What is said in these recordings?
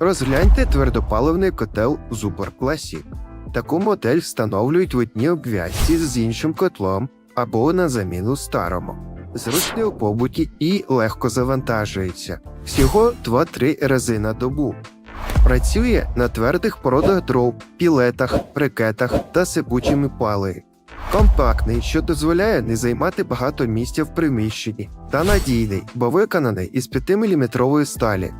Розгляньте твердопаливний котел Super Classic. Таку модель встановлюють в одній обв'язці з іншим котлом або на заміну старому. Зручний у побуті і легко завантажується. Всього 2-3 рази на добу. Працює на твердих породах дров, пілетах, брикетах та сипучими пали. Компактний, що дозволяє не займати багато місця в приміщенні, та надійний, бо виконаний із 5-мм сталі.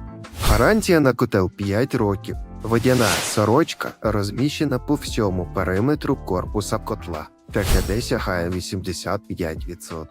Гарантія на котел 5 років. Водяна сорочка розміщена по всьому периметру корпуса котла. ТКД сягає 85%.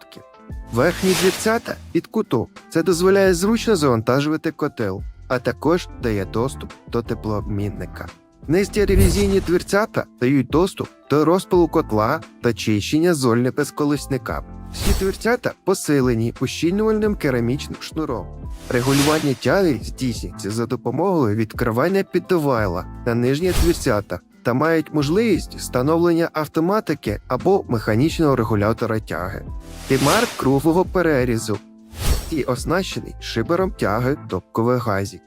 Верхні дверцята під куток. Це дозволяє зручно завантажувати котел, а також дає доступ до теплообмінника. Низькі ревізійні дверцята дають доступ до розпилу котла та чищення зольни безколесника. Всі дверцята посилені ущільнювальним керамічним шнуром. Регулювання тяги здійснюється за допомогою відкривання піддувайла на нижні дверцята та мають можливість встановлення автоматики або механічного регулятора тяги. Тимар круглого перерізу і оснащений шибером тяги топкових газів.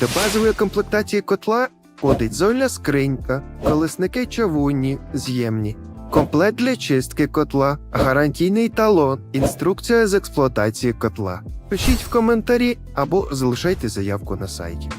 До базової комплектації котла входить зольна скринька, колесники чавунні, з'ємні, комплект для чистки котла, гарантійний талон, інструкція з експлуатації котла. Пишіть в коментарі або залишайте заявку на сайті.